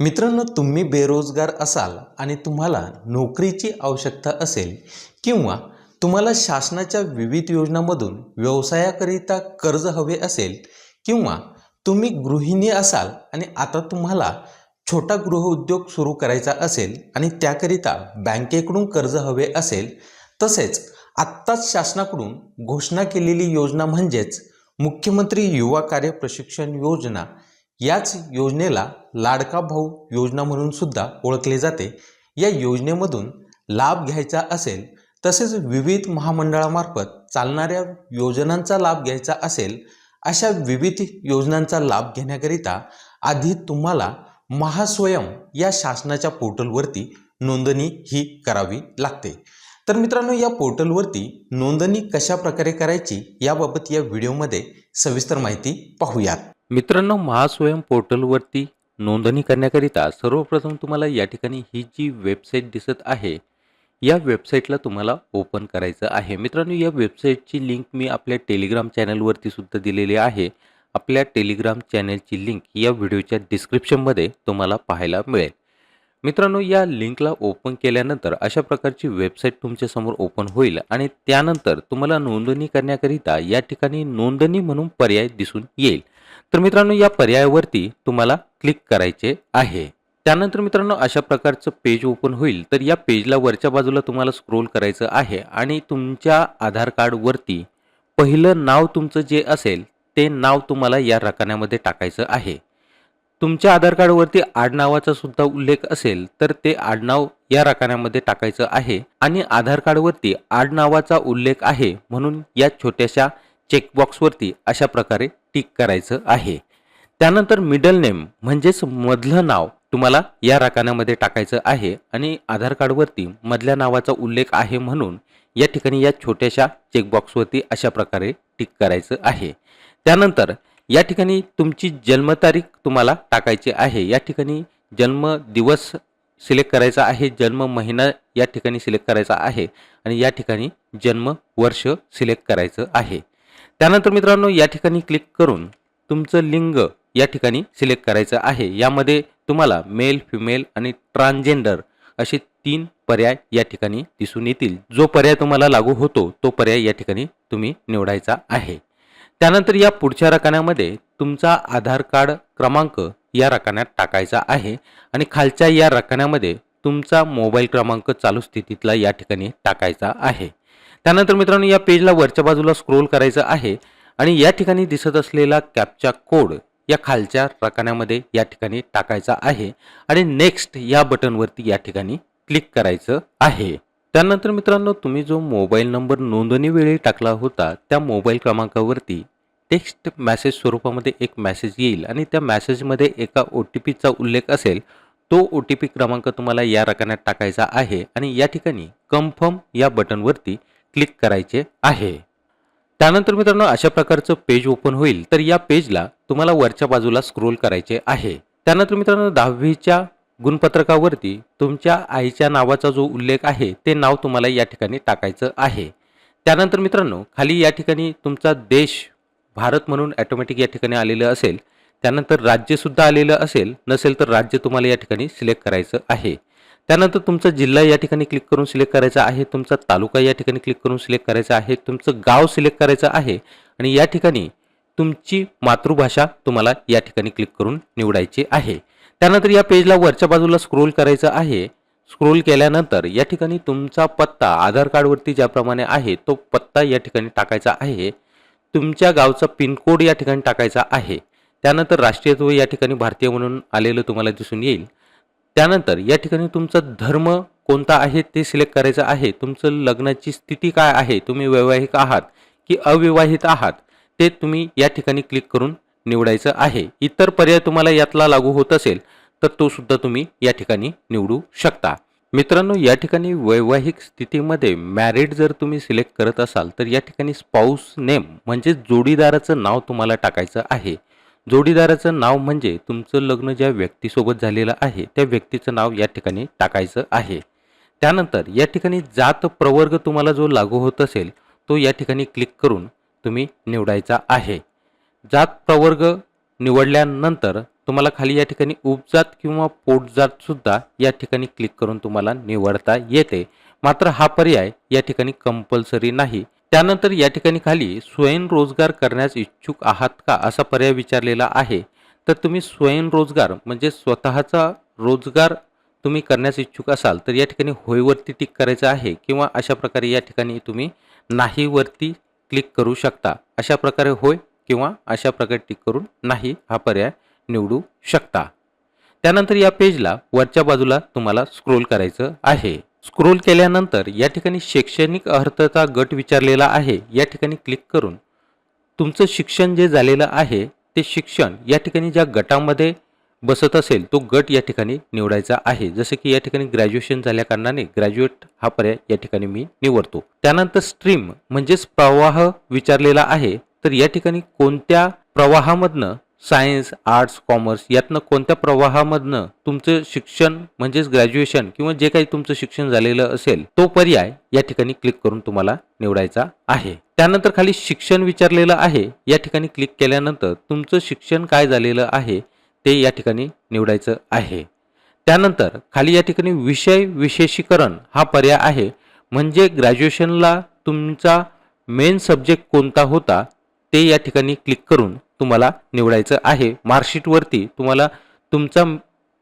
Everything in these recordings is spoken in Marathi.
मित्रांनो तुम्ही बेरोजगार असाल आणि तुम्हाला नोकरीची आवश्यकता असेल किंवा तुम्हाला शासनाच्या विविध योजनांमधून व्यवसायाकरिता कर्ज हवे असेल किंवा तुम्ही गृहिणी असाल आणि आता तुम्हाला छोटा गृहउद्योग सुरू करायचा असेल आणि त्याकरिता बँकेकडून कर्ज हवे असेल तसेच आत्ताच शासनाकडून घोषणा केलेली योजना म्हणजेच मुख्यमंत्री युवा कार्य प्रशिक्षण योजना याच योजनेला लाडका भाऊ योजना म्हणून सुद्धा ओळखले जाते. या योजनेमधून लाभ घ्यायचा असेल तसेच विविध महामंडळामार्फत चालणाऱ्या योजनांचा लाभ घ्यायचा असेल अशा विविध योजनांचा लाभ घेण्याकरिता आधी तुम्हाला महास्वयं या शासनाच्या पोर्टलवरती नोंदणी ही करावी लागते. तर मित्रांनो या पोर्टलवरती नोंदणी कशा प्रकारे करायची याबाबत या व्हिडिओमध्ये सविस्तर माहिती पाहूयात. मित्रांनो महास्वयं पोर्टलवरती नोंदणी करण्याकरिता सर्वप्रथम तुम्हाला या ठिकाणी ही जी वेबसाईट दिसत आहे या वेबसाईटला तुम्हाला ओपन करायचं आहे. मित्रांनो या वेबसाईटची लिंक मी आपल्या टेलिग्राम चॅनलवरती सुद्धा दिलेली आहे. आपल्या टेलिग्राम चॅनलची लिंक या व्हिडिओच्या डिस्क्रिप्शनमध्ये तुम्हाला पाहायला मिळेल. मित्रांनो या लिंकला ओपन केल्यानंतर अशा प्रकारची वेबसाईट तुमच्यासमोर ओपन होईल आणि त्यानंतर तुम्हाला नोंदणी करण्याकरिता या ठिकाणी नोंदणी म्हणून पर्याय दिसून येईल. तर मित्रांनो या पर्यायावरती तुम्हाला क्लिक करायचे आहे. त्यानंतर मित्रांनो अशा प्रकारचं पेज ओपन होईल. तर या पेजला वरच्या बाजूला तुम्हाला स्क्रोल करायचं आहे आणि तुमच्या आधार कार्डवरती पहिलं नाव तुमचं जे असेल ते नाव तुम्हाला या रकान्यामध्ये टाकायचं आहे. तुमच्या आधार कार्डवरती आडनावाचा सुद्धा उल्लेख असेल तर ते आडनाव या रकान्यामध्ये टाकायचं आहे. आणि आधार कार्डवरती आडनावाचा उल्लेख आहे म्हणून या छोट्याशा चेकबॉक्सवरती अशा प्रकारे टिक करायचं आहे. त्यानंतर मिडल नेम म्हणजेच मधलं नाव तुम्हाला या राकानामध्ये टाकायचं आहे आणि आधार कार्डवरती मधल्या नावाचा उल्लेख आहे म्हणून या ठिकाणी या छोट्याशा चेकबॉक्सवरती अशा प्रकारे टिक करायचं आहे. त्यानंतर या ठिकाणी तुमची जन्मतारीख तुम्हाला टाकायची आहे. या ठिकाणी जन्म दिवस सिलेक्ट करायचा आहे जन्म महिना या ठिकाणी सिलेक्ट करायचा आहे आणि या ठिकाणी जन्म वर्ष सिलेक्ट करायचं आहे. त्यानंतर मित्रांनो या ठिकाणी क्लिक करून तुमचं लिंग या ठिकाणी सिलेक्ट करायचं आहे. यामध्ये तुम्हाला मेल फिमेल आणि ट्रान्सजेंडर असे तीन पर्याय या ठिकाणी दिसून येतील. जो पर्याय तुम्हाला लागू होतो तो पर्याय या ठिकाणी तुम्ही निवडायचा आहे. त्यानंतर या पुढच्या रकान्यामध्ये तुमचा आधार कार्ड क्रमांक या रकान्यात टाकायचा आहे आणि खालच्या या रकान्यामध्ये तुमचा मोबाईल क्रमांक चालू स्थितीतला या ठिकाणी टाकायचा आहे. त्यानंतर मित्रांनो या पेजला वरच्या बाजूला स्क्रोल करायचं आहे आणि या ठिकाणी दिसत असलेला कॅपचा कोड या खालच्या रकान्यामध्ये या ठिकाणी टाकायचा आहे आणि नेक्स्ट या बटनवरती या ठिकाणी क्लिक करायचं आहे. त्यानंतर मित्रांनो तुम्ही जो मोबाईल नंबर नोंदणीवेळी टाकला होता त्या मोबाईल क्रमांकावरती टेक्स्ट मॅसेज स्वरूपामध्ये एक मॅसेज येईल आणि त्या मॅसेजमध्ये एका ओ टी पीचा उल्लेख असेल तो ओ टी पी क्रमांक तुम्हाला या रकान्यात टाकायचा आहे आणि या ठिकाणी कन्फर्म या बटनवरती क्लिक करायचे आहे. त्यानंतर मित्रांनो अशा प्रकारचं पेज ओपन होईल तर या पेजला तुम्हाला वरच्या बाजूला स्क्रोल करायचे आहे. त्यानंतर मित्रांनो दहावीच्या गुणपत्रकावरती तुमच्या आईच्या नावाचा जो उल्लेख आहे ते नाव तुम्हाला या ठिकाणी टाकायचं आहे. त्यानंतर मित्रांनो खाली या ठिकाणी तुमचा देश भारत म्हणून ॲटोमॅटिक या ठिकाणी आलेलं असेल त्यानंतर राज्यसुद्धा आलेलं असेल नसेल तर राज्य तुम्हाला या ठिकाणी सिलेक्ट करायचं आहे. त्यानंतर तुमचा जिल्हा या ठिकाणी क्लिक करून सिलेक्ट करायचा आहे तुमचा तालुका या ठिकाणी क्लिक करून सिलेक्ट करायचा आहे तुमचं गाव सिलेक्ट करायचं आहे आणि या ठिकाणी तुमची मातृभाषा तुम्हाला या ठिकाणी क्लिक करून निवडायची आहे. त्यानंतर या पेजला वरच्या बाजूला स्क्रोल करायचं आहे. स्क्रोल केल्यानंतर या ठिकाणी तुमचा पत्ता आधार कार्डवरती ज्याप्रमाणे आहे तो पत्ता या ठिकाणी टाकायचा आहे. तुमच्या गावचा पिनकोड या ठिकाणी टाकायचा आहे. त्यानंतर राष्ट्रीयत्व या ठिकाणी भारतीय म्हणून आलेलं तुम्हाला दिसून येईल. त्यानंतर या ठिकाणी तुमचा धर्म कोणता आहे ते सिलेक्ट करायचं आहे तुमचं लग्नाची स्थिती काय आहे तुम्ही वैवाहिक आहात की अविवाहित आहात ते तुम्ही या ठिकाणी क्लिक करून निवडायचं आहे. इतर पर्याय तुम्हाला यातला लागू होत असेल तर तो सुद्धा तुम्ही या ठिकाणी निवडू शकता. मित्रांनो या ठिकाणी वैवाहिक स्थितीमध्ये मॅरिड जर तुम्ही सिलेक्ट करत असाल तर या ठिकाणी स्पाऊस नेम म्हणजे जोडीदाराचं नाव तुम्हाला टाकायचं आहे. जोडीदाराचं नाव म्हणजे तुमचं लग्न ज्या व्यक्तीसोबत झालेलं आहे त्या व्यक्तीचं नाव या ठिकाणी टाकायचं आहे. त्यानंतर या ठिकाणी जात प्रवर्ग तुम्हाला जो लागू होत असेल तो या ठिकाणी क्लिक करून तुम्ही निवडायचा आहे. जात प्रवर्ग निवडल्यानंतर तुम्हाला खाली या ठिकाणी उपजात किंवा पोटजातसुद्धा या ठिकाणी क्लिक करून तुम्हाला निवडता येते. मात्र हा पर्याय या ठिकाणी कंपल्सरी नाही. त्यानंतर या ठिकाणी खाली स्वयंरोजगार करण्यास इच्छुक आहात का असा पर्याय विचारलेला आहे. तर तुम्ही स्वयंरोजगार म्हणजे स्वतःचा रोजगार तुम्ही करण्यास इच्छुक असाल तर या ठिकाणी होयवरती टिक करायचं आहे किंवा अशा प्रकारे या ठिकाणी तुम्ही नाहीवरती क्लिक करू शकता. अशा प्रकारे होय किंवा अशा प्रकारे टिक करून नाही हा पर्याय निवडू शकता. त्यानंतर या पेजला वरच्या बाजूला तुम्हाला स्क्रोल करायचं आहे. स्क्रोल केल्यानंतर या ठिकाणी शैक्षणिक अर्थचा गट विचारलेला आहे. या ठिकाणी क्लिक करून तुमचं शिक्षण जे झालेलं आहे ते शिक्षण या ठिकाणी ज्या गटामध्ये बसत असेल तो गट या ठिकाणी निवडायचा आहे. जसं की या ठिकाणी ग्रॅज्युएशन झाल्या कारणाने ग्रॅज्युएट हा पर्याय या ठिकाणी मी निवडतो. त्यानंतर स्ट्रीम म्हणजेच प्रवाह विचारलेला आहे. तर या ठिकाणी कोणत्या प्रवाहामधनं सायन्स आर्ट्स कॉमर्स यातनं कोणत्या प्रवाहामधनं तुमचं शिक्षण म्हणजेच ग्रॅज्युएशन किंवा जे काही तुमचं शिक्षण झालेलं असेल तो पर्याय या ठिकाणी क्लिक करून तुम्हाला निवडायचा आहे. त्यानंतर खाली शिक्षण विचारलेलं आहे या ठिकाणी क्लिक केल्यानंतर तुमचं शिक्षण काय झालेलं आहे ते या ठिकाणी निवडायचं आहे. त्यानंतर खाली या ठिकाणी विषय विशेषीकरण हा पर्याय आहे म्हणजे ग्रॅज्युएशनला तुमचा मेन सब्जेक्ट कोणता होता ते या ठिकाणी क्लिक करून तुम्हाला निवडायचं आहे. मार्कशीटवरती तुम्हाला तुमचा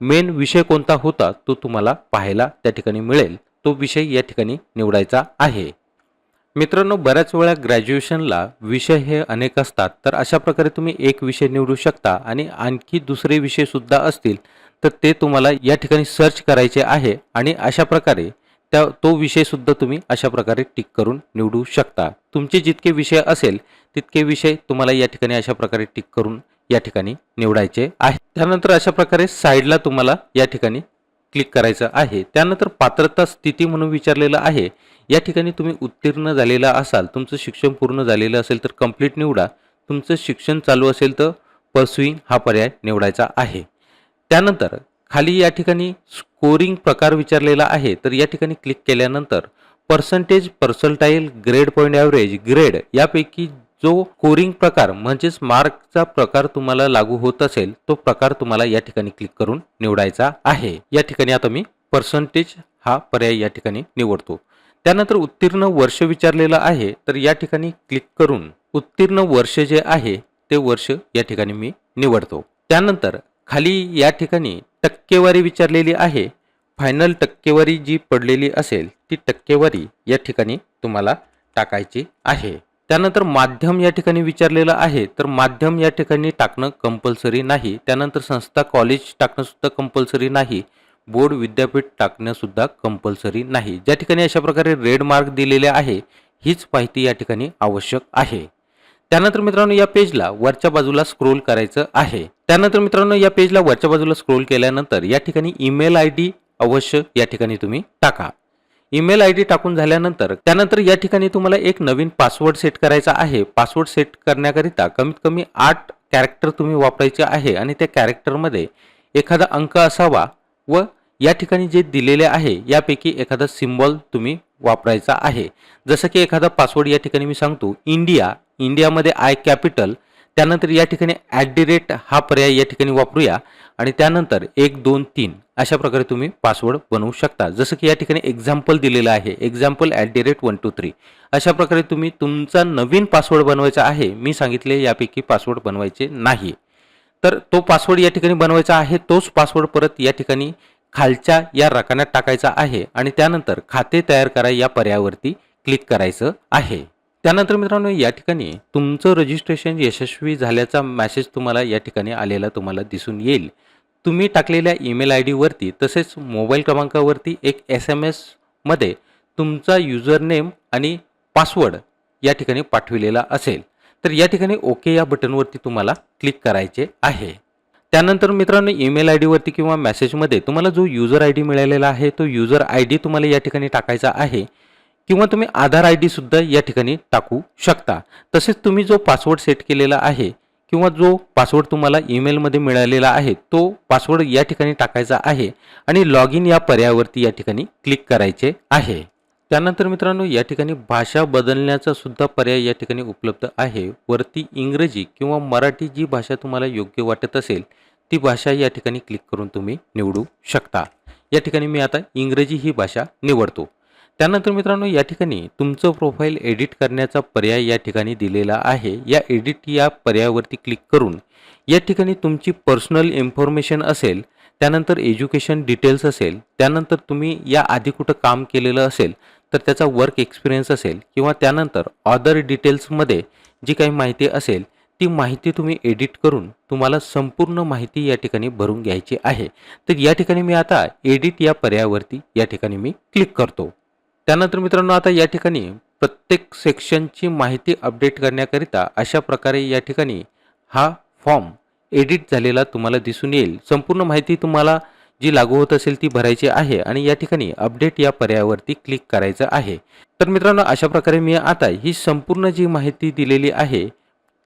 मेन विषय कोणता होता तो तुम्हाला पाहायला त्या ठिकाणी मिळेल. तो विषय या ठिकाणी निवडायचा आहे. मित्रांनो बऱ्याच वेळा ग्रॅज्युएशनला विषय हे अनेक असतात तर अशा प्रकारे तुम्ही एक विषय निवडू शकता आणि आणखी दुसरे विषयसुद्धा असतील तर ते तुम्हाला या ठिकाणी सर्च करायचे आहे आणि अशा प्रकारे त्या तो विषयसुद्धा तुम्ही अशा प्रकारे टिक करून निवडू शकता. तुमचे जितके विषय असेल तितके विषय तुम्हाला या ठिकाणी अशा प्रकारे टिक करून या ठिकाणी निवडायचे आहे त्यानंतर अशा प्रकारे साईडला तुम्हाला या ठिकाणी क्लिक करायचं आहे. त्यानंतर पात्रता स्थिती म्हणून विचारलेलं आहे. या ठिकाणी तुम्ही उत्तीर्ण झालेला असाल तुमचं शिक्षण पूर्ण झालेलं असेल तर कंप्लीट निवडा. तुमचं शिक्षण चालू असेल तर परसुईंग हा पर्याय निवडायचा आहे. त्यानंतर खाली या ठिकाणी स्कोरिंग प्रकार विचारलेला आहे तर या ठिकाणी क्लिक केल्यानंतर percentage percentile grade point average grade यापैकी जो स्कोरिंग प्रकार म्हणजेच मार्कचा प्रकार तुम्हाला लागू होत असेल तो प्रकार तुम्हाला या ठिकाणी क्लिक करून निवडायचा आहे. या ठिकाणी आता मी पर्सेंटेज हा पर्याय या ठिकाणी निवडतो. त्यानंतर उत्तीर्ण वर्ष विचारलेलं आहे तर या ठिकाणी क्लिक करून उत्तीर्ण वर्ष जे आहे ते वर्ष या ठिकाणी मी निवडतो. त्यानंतर खाली या ठिकाणी टक्केवारी विचारलेली आहे फायनल टक्केवारी जी पडलेली असेल ती टक्केवारी या ठिकाणी तुम्हाला टाकायची आहे. त्यानंतर माध्यम या ठिकाणी विचारलेलं आहे तर माध्यम या ठिकाणी टाकणं कंपल्सरी नाही. त्यानंतर संस्था कॉलेज टाकणंसुद्धा कंपल्सरी नाही. बोर्ड विद्यापीठ टाकणंसुद्धा कंपल्सरी नाही. ज्या ठिकाणी अशा प्रकारे रेड मार्क दिलेले आहे हीच माहिती या ठिकाणी आवश्यक आहे. त्यानंतर मित्रांनो या पेजला वरच्या बाजूला स्क्रोल करायचं आहे. त्यानंतर मित्रांनो या पेजला वरच्या बाजूला स्क्रोल केल्यानंतर या ठिकाणी ईमेल आय डी अवश्य या ठिकाणी तुम्ही टाका. ईमेल आय डी टाकून झाल्यानंतर त्यानंतर या ठिकाणी तुम्हाला एक नवीन पासवर्ड सेट करायचा आहे. पासवर्ड सेट करण्याकरिता कमीत कमी आठ कॅरेक्टर तुम्ही वापरायचे आहे आणि त्या कॅरेक्टरमध्ये एखादा अंक असावा व या ठिकाणी जे दिलेले आहे यापैकी एखादा सिम्बॉल तुम्ही वापरायचा आहे. जसं की एखादा पासवर्ड या ठिकाणी मी सांगतो इंडिया इंडियामध्ये आय कॅपिटल त्यानंतर या ठिकाणी ॲट दी रेट हा पर्याय या ठिकाणी वापरूया आणि त्यानंतर एक दोन तीन. अशा प्रकारे तुम्ही पासवर्ड बनवू शकता. जसं की या ठिकाणी एक्झाम्पल दिलेलं आहे. Example at the rate one two three अशा प्रकारे तुम्ही तुमचा नवीन पासवर्ड बनवायचा आहे. मी सांगितले यापैकी पासवर्ड बनवायचे नाही तर तो पासवर्ड या ठिकाणी बनवायचा आहे. तोच पासवर्ड परत या ठिकाणी खालच्या या रकान्यात टाकायचा आहे. आणि त्यानंतर खाते तयार करा या पर्यायावरती क्लिक करायचं आहे. त्यानंतर मित्रांनो या ठिकाणी तुमचं रजिस्ट्रेशन यशस्वी झाल्याचा मॅसेज तुम्हाला या ठिकाणी आलेला तुम्हाला दिसून येईल. तुम्ही टाकलेल्या ईमेल आय डीवरती तसेच मोबाईल क्रमांकावरती एक एस एम एसमध्ये तुमचा युजर नेम आणि पासवर्ड या ठिकाणी पाठविलेला असेल तर या ठिकाणी ओके या बटनवरती तुम्हाला क्लिक करायचे आहे. त्यानंतर मित्रांनो ईमेल आय डीवरती किंवा मेसेजमध्ये तुम्हाला जो युजर आय डी मिळालेला आहे तो युजर आय डी तुम्हाला या ठिकाणी टाकायचा आहे किंवा तुम्ही आधार आय डीसुद्धा या ठिकाणी टाकू शकता. तसेच तुम्ही जो पासवर्ड सेट केलेला आहे किंवा जो पासवर्ड तुम्हाला ईमेलमध्ये मिळालेला आहे तो पासवर्ड या ठिकाणी टाकायचा आहे आणि लॉग इन या पर्यायावरती या ठिकाणी क्लिक करायचे आहे. त्यानंतर मित्रांनो या ठिकाणी भाषा बदलण्याचा सुद्धा पर्याय या ठिकाणी उपलब्ध आहे. वरती इंग्रजी किंवा मराठी जी भाषा तुम्हाला योग्य वाटत असेल ती भाषा या ठिकाणी क्लिक करून तुम्ही निवडू शकता. या ठिकाणी मी आता इंग्रजी ही भाषा निवडतो. त्यानंतर मित्रांनो या ठिकाणी तुमचं प्रोफाईल एडिट करण्याचा पर्याय या ठिकाणी दिलेला आहे. या एडिट या पर्यायावरती क्लिक करून या ठिकाणी तुमची पर्सनल इन्फॉर्मेशन असेल त्यानंतर एज्युकेशन डिटेल्स असेल त्यानंतर तुम्ही या आधी कुठं काम केलेलं असेल तर त्याचा वर्क एक्सपिरियन्स असेल किंवा त्यानंतर ऑदर डिटेल्समध्ये जी काही माहिती असेल ती माहिती तुम्ही एडिट करून तुम्हाला संपूर्ण माहिती या ठिकाणी भरून घ्यायची आहे. तर या ठिकाणी मी आता एडिट या पर्यायावरती या ठिकाणी मी क्लिक करतो. त्यानंतर मित्रांनो आता या ठिकाणी प्रत्येक सेक्शनची माहिती अपडेट करण्याकरिता अशा प्रकारे या ठिकाणी हा फॉर्म एडिट झालेला तुम्हाला दिसून येईल. संपूर्ण माहिती तुम्हाला जी लागू होत असेल ती भरायची आहे आणि या ठिकाणी अपडेट या पर्यायावरती क्लिक करायचं आहे. तर मित्रांनो अशा प्रकारे मी आता ही संपूर्ण जी माहिती दिलेली आहे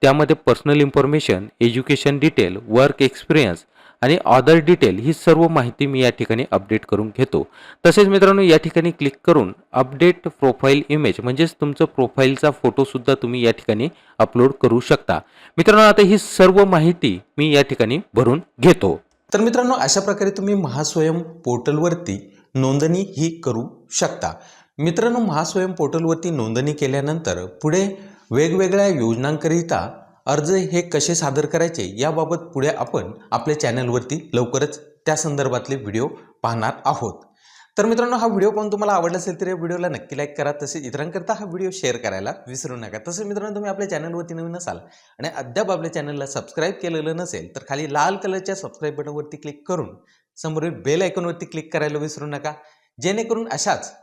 त्यामध्ये personal information education detail work experience आणि ऑदर डिटेल ही सर्व माहिती मी या ठिकाणी अपडेट करून घेतो. तसेच मित्रांनो या ठिकाणी क्लिक करून अपडेट प्रोफाईल इमेज म्हणजेच तुमचं प्रोफाईलचा फोटोसुद्धा तुम्ही या ठिकाणी अपलोड करू शकता. मित्रांनो आता ही सर्व माहिती मी या ठिकाणी भरून घेतो. तर मित्रांनो अशा प्रकारे तुम्ही महास्वयं पोर्टलवरती नोंदणी ही करू शकता. मित्रांनो महास्वयं पोर्टलवरती नोंदणी केल्यानंतर पुढे वेगवेगळ्या योजनांकरिता अर्ज हे कसे सादर करायचे याबाबत पुढे आपण आपल्या चॅनलवरती लवकरच त्या संदर्भातले व्हिडिओ पाहणार आहोत. तर मित्रांनो हा व्हिडिओ पाहून तुम्हाला आवडला असेल तर या व्हिडिओला नक्की लाईक करा तसेच इतरांकरता हा व्हिडिओ शेअर करायला विसरू नका. तसेच मित्रांनो तुम्ही आपल्या चॅनलवरती नवीन असाल आणि अद्याप आपल्या चॅनलला सबस्क्राईब केलेलं नसेल तर खाली लाल कलरच्या सबस्क्राईब बटनवरती क्लिक करून समोरील बेल आयकॉनवरती क्लिक करायला विसरू नका. जेणेकरून अशाच